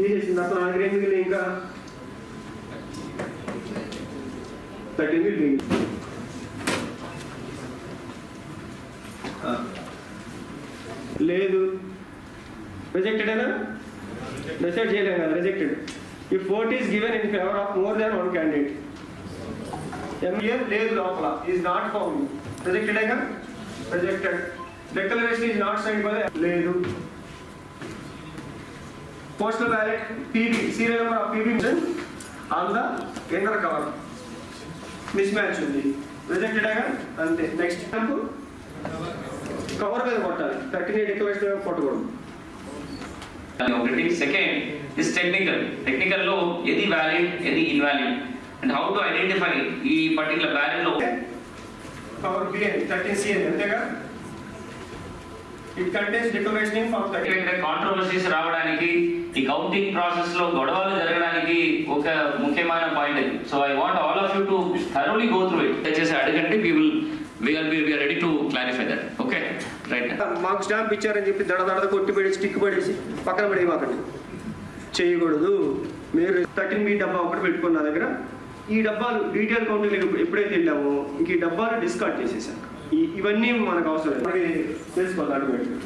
తీసేసింది అసలు ఆఖరి ఎందుకు ఇంకా థర్టీ మిగిలింది ఆ. లేదు. రిజెక్టెడేనా రిజెక్ట్ చేయలేం కదా రిజెక్టెడ్ ఈ fort is given in favour of more than one candidate MA లేదు లోపల. Is not found రిజెక్టెడేగా rejected declaration is not sign by లేదు. Postal ballot PB serial number of PB on the inner cover. Mismatch ఉంది. Rejected అంతే. Next cover మీద కొట్టాలి. Thirteen declaration మీద కొట్టకూడదు ఒకటి. సెకండ్ ఇస్ టెక్నికల్ టెక్నికల్లో ఏది వ్యాలిడ్ ఏది invalid and how to identify ఈ పర్టికులర్ వ్యాలిడ్లో? కవర్ బి అని థర్టీన్ సి అని అంతేగా? It contains declaration for thirty controversies రావడానికి ఈ కౌంటింగ్ ప్రాసెస్లో గొడవలు జరగడానికి ఒక ముఖ్యమైన పాయింట్ అది. So I want all of you to thoroughly go through it దయచేసి అడగండి. We will we are we are ready to clarify that okay right మాకు స్టాంప్ ఇచ్చారని చెప్పి దడ దడ కొట్టి పెట్టి స్టిక్ పడేసి పక్కన పడేయమాకండి చేయకూడదు. మీరు థర్టీన్ బి డబ్బా ఒకటి పెట్టుకున్న దగ్గర ఈ డబ్బాలు డీటెయిల్ కౌంటింగ్ ఎప్పుడైతే వెళ్ళామో ఇంక ఈ డబ్బాలు డిస్కార్డ్ చేసేసాను ఇవన్నీ మనకు అవసరం మనకి తెలుసుకోవాలి ఆటోమేటిక్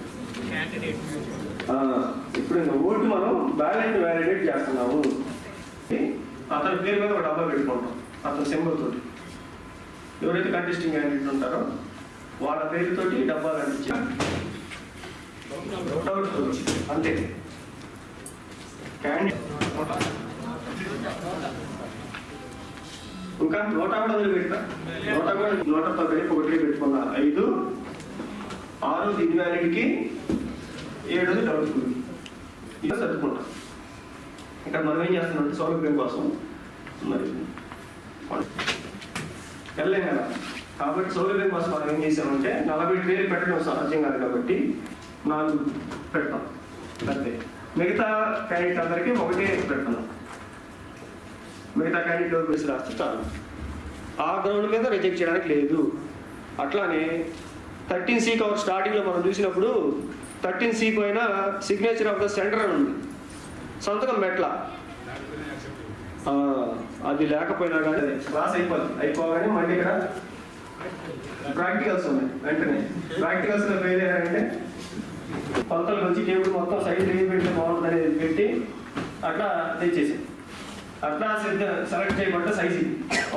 ఇప్పుడు ఓటు మనం బ్యాలెట్ వ్యాలిడేట్ చేస్తున్నాము. అతని పేరు మీద ఒక డబ్బా పెట్టుకుంటాం. అతని సింబల్ తోటి. ఎవరైతే కంటెస్టింగ్ క్యాండిడేట్ ఉంటారో వాళ్ళ పేరుతోటి డబ్బాలు అంటించి అంతే. క్యాండిడేట్ ఇంకా నోట కూడా వదిలి నోట కూడా నోటతో కలిపి ఒకటి పెట్టుకున్నా. ఐదు ఆరు దీని ఏడు డబుల్ ఇలా సర్దుకుంటాం. ఇక్కడ మనం ఏం చేస్తున్నామంటే సౌలభ్యం కోసం మరి వెళ్ళలేం కదా. కాబట్టి సౌలభ్యం కోసం మనం ఏం చేసామంటే నలభై వేలు పెట్టడం సాధ్యం కాదు కాబట్టి నాలుగు పెడతాం. అంతే. మిగతా క్యారెక్టర్ అందరికీ ఒకటే పెడుతున్నాం మిగతా క్యాండిడేట్ ఎవరు గురించి రాస్తే ఆ గ్రౌండ్ మీద రిజెక్ట్ చేయడానికి లేదు. అట్లానే థర్టీన్ సీ కవర్ స్టార్టింగ్లో మనం చూసినప్పుడు థర్టీన్ సీ పైన సిగ్నేచర్ ఆఫ్ ద సెంటర్ అని ఉంది. సంతకం మెట్ల. అది లేకపోయినా కానీ క్లాస్ అయిపోదు. అయిపోగానే మళ్ళీ ఇక్కడ ప్రాక్టికల్స్ ఉన్నాయి. వెంటనే ప్రాక్టికల్స్లో ఫెయిల్ అయ్యారంటే కొలతలకు వచ్చి టేబుల్ మొత్తం సైజ్ ఏం పెడితే బాగుంటుంది అనేది పెట్టి అట్లా తెచ్చేసాం అట్లా సెలెక్ట్ చేయబడ్డ సైజు.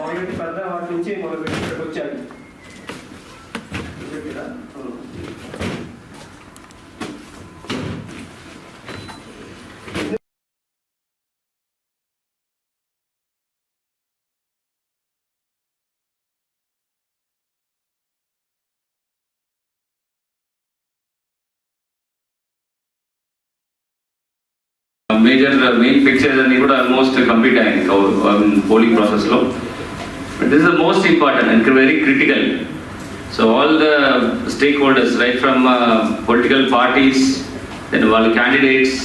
ఆల్రెడీ పెద్ద వాటి నుంచి మొదలు పెట్టి ఇక్కడికి వచ్చారు చెప్పిరా? మేజర్ మెయిన్ పిక్చర్స్ అన్ని కూడా ఆల్మోస్ట్ కంప్లీట్ అయ్యాయి పోలింగ్ ప్రాసెస్లో. But this the most important and very critical so all the stakeholders right from political parties then వాళ్ళ candidates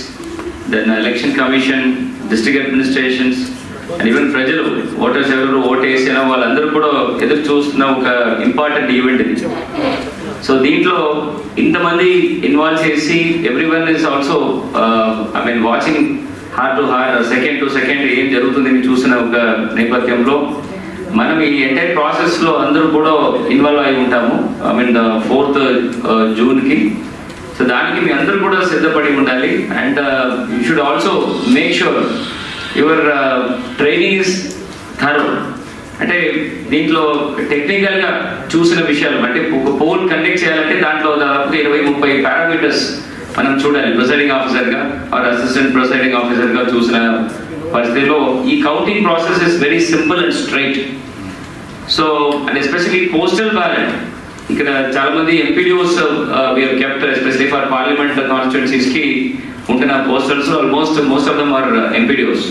then election commission district administrations and even ప్రజలు voters ఎవరు vote వేసినా వాళ్ళందరూ కూడా ఎదురు చూస్తున్న ఒక ఇంపార్టెంట్ ఈవెంట్ ఇది. సో దీంట్లో ఇంతమంది ఇన్వాల్వ్ చేసి everyone is also I mean watching hour to hour second to second ఏం జరుగుతుందని చూసిన ఒక నేపథ్యంలో మనం ఈ ఎంటైర్ ప్రాసెస్లో అందరూ కూడా ఇన్వాల్వ్ అయి ఉంటాము. ఐ మీన్ ఫోర్త్ జూన్కి సో దానికి మీ అందరూ కూడా సిద్ధపడి ఉండాలి. And you should also make sure your training is thorough అంటే దీంట్లో టెక్నికల్గా చూసిన విషయాలు అంటే ఒక పోల్ కండక్ట్ చేయాలంటే దాంట్లో దాదాపు ఇరవై ముప్పై పారామీటర్స్ మనం చూడాలి. ప్రిసైడింగ్ ఆఫీసర్గా ఆర్ అసిస్టెంట్ ప్రిసైడింగ్ ఆఫీసర్గా చూసిన పరిస్థితిలో ఈ counting process is very simple and straight so and especially postal ballot ఇక్కడ చాలా మంది MPDOs were kept especially for parliament కాన్స్టిట్యున్సీస్కి ఉంటున్న postals almost most of them are MPDOs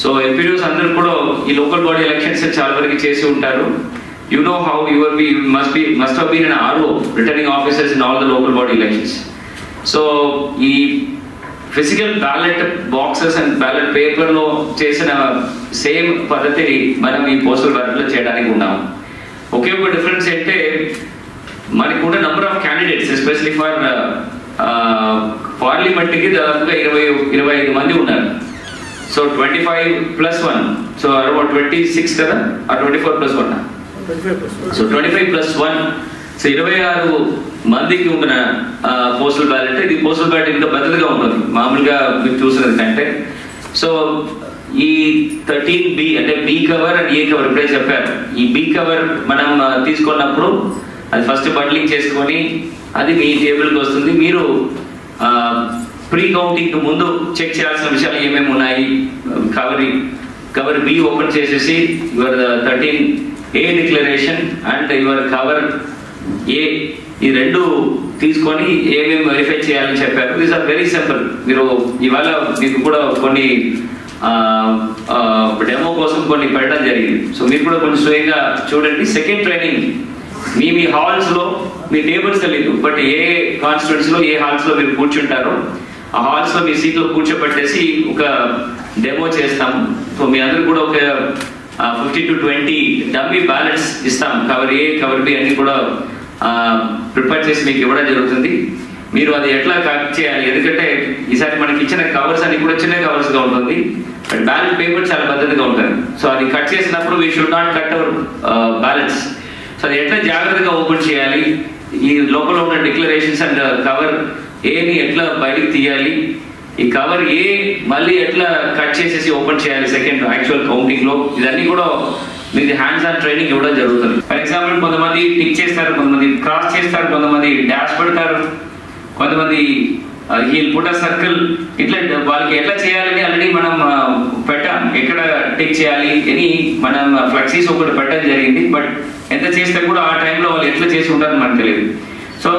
so MPDOs అందరూ కూడా ఈ లోకల్ బాడీ ఎలక్షన్స్ చాలా వరకు చేసి ఉంటారు. You know how your be must be must been an RO returning officers in all the local body elections so ఈ physical ballot boxes and ballot పేపర్లో చేసిన సేమ్ పద్ధతిని మనం ఈ పోస్టల్ బ్యాలెట్లో చేయడానికి ఉన్నాము. ఒకే ఒక డిఫరెన్స్ అంటే మనకు ఉన్న number of candidates especially for పార్లమెంట్కి దాదాపుగా ఇరవై ఇరవై ఐదు మంది ఉన్నారు. So twenty five plus one so around twenty six కదా? ఆ twenty four plus one so twenty five plus one so ఇరవై ఆరు మందికి ఉన్న పోస్టల్ బ్యాలెట్ ఇది పోస్టల్ బ్యాలెట్ ఇంకా భద్రతగా ఉంటుంది మామూలుగా మీరు చూసినది కంటే. సో ఈ థర్టీన్ బి అంటే B cover and A cover ఇప్పుడే చెప్పారు ఈ బి కవర్ మనం తీసుకున్నప్పుడు అది ఫస్ట్ బండ్లింగ్ చేసుకొని అది మీ టేబుల్కి వస్తుంది. మీరు ప్రీ కౌంటింగ్ ముందు చెక్ చేయాల్సిన విషయాలు ఏమేమి ఉన్నాయి? కవరి కవర్ బి ఓపెన్ చేసేసి your thirteen A declaration and your cover A ఈ రెండు తీసుకొని ఏమేమి వెరిఫై చేయాలని చెప్పారు. దీస్ ఆర్ వెరీ సింపుల్ మీరు ఇవాళ మీకు కూడా కొన్ని డెమో కోసం కొన్ని పెట్టడం జరిగింది. సో మీరు కూడా కొంచెం స్వయంగా చూడండి. సెకండ్ ట్రైనింగ్ మీ మీ హాల్స్లో మీ టేబుల్స్ తెలియదు బట్ ఏ కాన్స్టిట్యూన్స్లో ఏ హాల్స్లో మీరు కూర్చుంటారో ఆ హాల్స్లో మీ సీట్లో కూర్చోబెట్టేసి ఒక డెమో చేస్తాము సో మీ అందరు కూడా ఒక fifty to twenty dummy balance ఇస్తాం. కవర్ ఏ కవర్ బి అన్ని కూడా ప్రిపేర్ చేసి మీకు ఇవ్వడం జరుగుతుంది. మీరు అది ఎట్లా కట్ చేయాలి? ఎందుకంటే ఈసారి మనకి ఇచ్చిన కవర్స్ అన్ని కూడా చిన్న కవర్స్గా ఉంటుంది. బట్ బ్యాలెన్స్ పేపర్ చాలా పద్ధతిగా ఉంటుంది. సో అది కట్ చేసినప్పుడు we should not cut our balance so అది ఎట్లా జాగ్రత్తగా ఓపెన్ చేయాలి? ఈ లోపల ఉన్న డిక్లరేషన్స్ అండ్ కవర్ ఏని ఎట్లా బయటికి తీయాలి? ఈ కవర్ ఏ మళ్ళీ ఎట్లా కట్ చేసేసి ఓపెన్ చేయాలి సెకండ్ యాక్చువల్ కౌంటింగ్లో? ఇదన్నీ కూడా మీకు హ్యాండ్స్ ఆన్ ట్రైనింగ్ ఇవ్వడం జరుగుతుంది. ఫర్ ఎగ్జాంపుల్ కొంతమంది టిక్ చేస్తారు కొంతమంది క్రాస్ చేస్తారు కొంతమంది డాష్ పెడతారు కొంతమంది హీల్ పుట సర్కిల్ ఇట్లా వాళ్ళకి ఎట్లా చేయాలని ఆల్రెడీ మనం పెట్టాం. ఎక్కడ టిక్ చేయాలి అని మనం ఫ్లెక్సీస్ ఒకటి పెట్టడం జరిగింది. బట్ ఎంత చేస్తే కూడా ఆ టైంలో వాళ్ళు ఎట్లా చేసి ఉంటారని మనకు తెలియదు. సో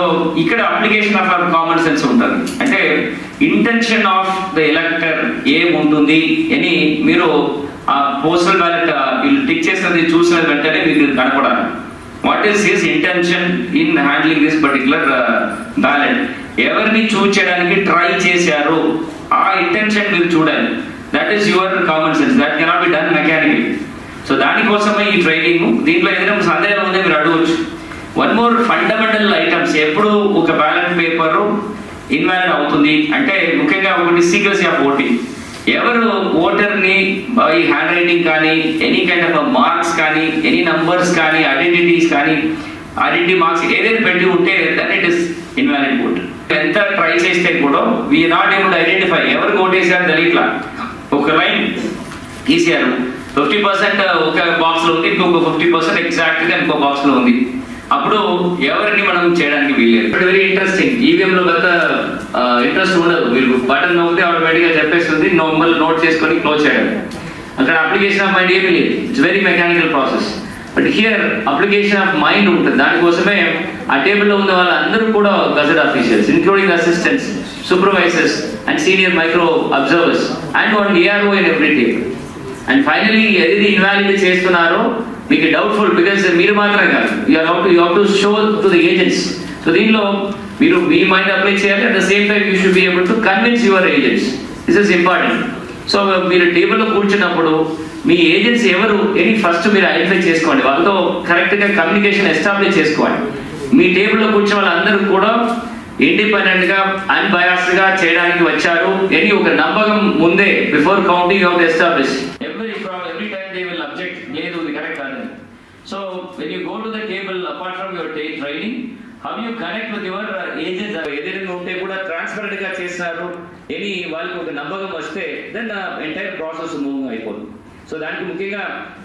ఇక్కడ అప్లికేషన్ ఆఫ్ కామన్ సెన్స్ ఉంటుంది. అంటే ఇంటెన్షన్ ఆఫ్ ద ఎలక్టర్ ఏముంటుంది అని మీరు ఆ పోస్టల్ బ్యాలెట్ వీళ్ళు టిక్ చేసినది చూసిన వెంటనే మీకు కనపడాలి. What is his intention in handling this particular ballot ఎవరిని చూస్ చేయడానికి ట్రై చేశారు? ఆ ఇంటెన్షన్ మీరు చూడాలి. That is your common sense that cannot be done mechanical so దానికోసమే ఈ ట్రైనింగ్ దీంట్లో ఏదైనా సందేహం ఉంటే మీరు అడగవచ్చు వన్ మోర్ ఫండమెంటల్ ఐటమ్స్ ఎప్పుడు ఒక బ్యాలెట్ పేపర్ ఇన్వాలిడ్ అవుతుంది? అంటే ముఖ్యంగా ఒకటి సీక్రెసీ ఆఫ్ ఓటింగ్ ఎవరు ఓటర్ని ఈ హ్యాండ్ రైటింగ్ కానీ ఎనీ కైండ్ ఆఫ్ మార్క్స్ కానీ ఎనీ నంబర్స్ కానీ ఐడెంటిటీస్ కానీ ఐడెంటిటీ మార్క్స్ ఏదైనా పెట్టి ఉంటే that it is invalid vote ఎంత ట్రై చేస్తే కూడా వీ నాట్ ఏబుల్ ఐడెంటిఫై ఎవరు ఓటేసారు తెలియట్లా. ఒక లైన్ తీసారు ఫిఫ్టీ పర్సెంట్ ఒక బాక్స్లో ఉంది ఇంకొక ఫిఫ్టీ పర్సెంట్ ఎగ్జాక్ట్గా ఇంకో బాక్స్లో ఉంది. అప్పుడు ఎవరిని మనం చేయడానికి వీల్లేదు. బట్ వెరీ ఇంట్రెస్టింగ్ ఈవీఎం లో పెద్ద ఇంట్రెస్ట్ ఉండదు. మీరు బటన్ నొక్కితే ఆటోమేటిక్గా చెప్పేస్తుంది నార్మల్ నోట్ చేసుకొని క్లోజ్ చేయడం. అక్కడ అప్లికేషన్ ఆఫ్ మైండ్ ఏమీ లేదు. It's very mechanical process but here application of mind ఉంటుంది. దానికోసమే ఆ టేబుల్లో ఉన్న వాళ్ళందరూ కూడా gazette officials including assistants supervisors and senior micro observers and one ARO in every table and finally ఏది ఇన్వాలిడ్ చేస్తున్నారో మీకు డౌట్ఫుల్ బికాస్ మీరు మాత్రమే కాదు. You how to you how to show to the agents so దీనిలో మీరు మీ mind apply చేయాలి. At the same time you should be able to convince your agents this is important so మీరు టేబుల్లో కూర్చున్నప్పుడు మీ ఏజెంట్స్ ఎవరు? అని ఫస్ట్ మీరు ఐడెంటిఫై చేసుకోండి వాళ్ళతో కరెక్ట్గా కమ్యూనికేషన్ ఎస్టాబ్లిష్ చేసుకోవాలి. మీ టేబుల్లో కూర్చున్న వాళ్ళందరూ కూడా ఇండిపెండెంట్గా అన్బయాస్డ్గా చేయడానికి వచ్చారు. అని ఒక నమ్మకం ముందే before counting of establish every every time they will object లేదు ఇది కరెక్ట్ కాదని so when you go to the table apart from your training how you connect with your agents ఏదైనా ఉంటే కూడా ట్రాన్స్పరెంట్గా చేస్తారు. అని వాళ్ళకి ఒక నమ్మకం వస్తే దెన్ ఎంటైర్ ప్రాసెస్ మూవ్ అయిపోతుంది. సో దానికి ముఖ్యంగా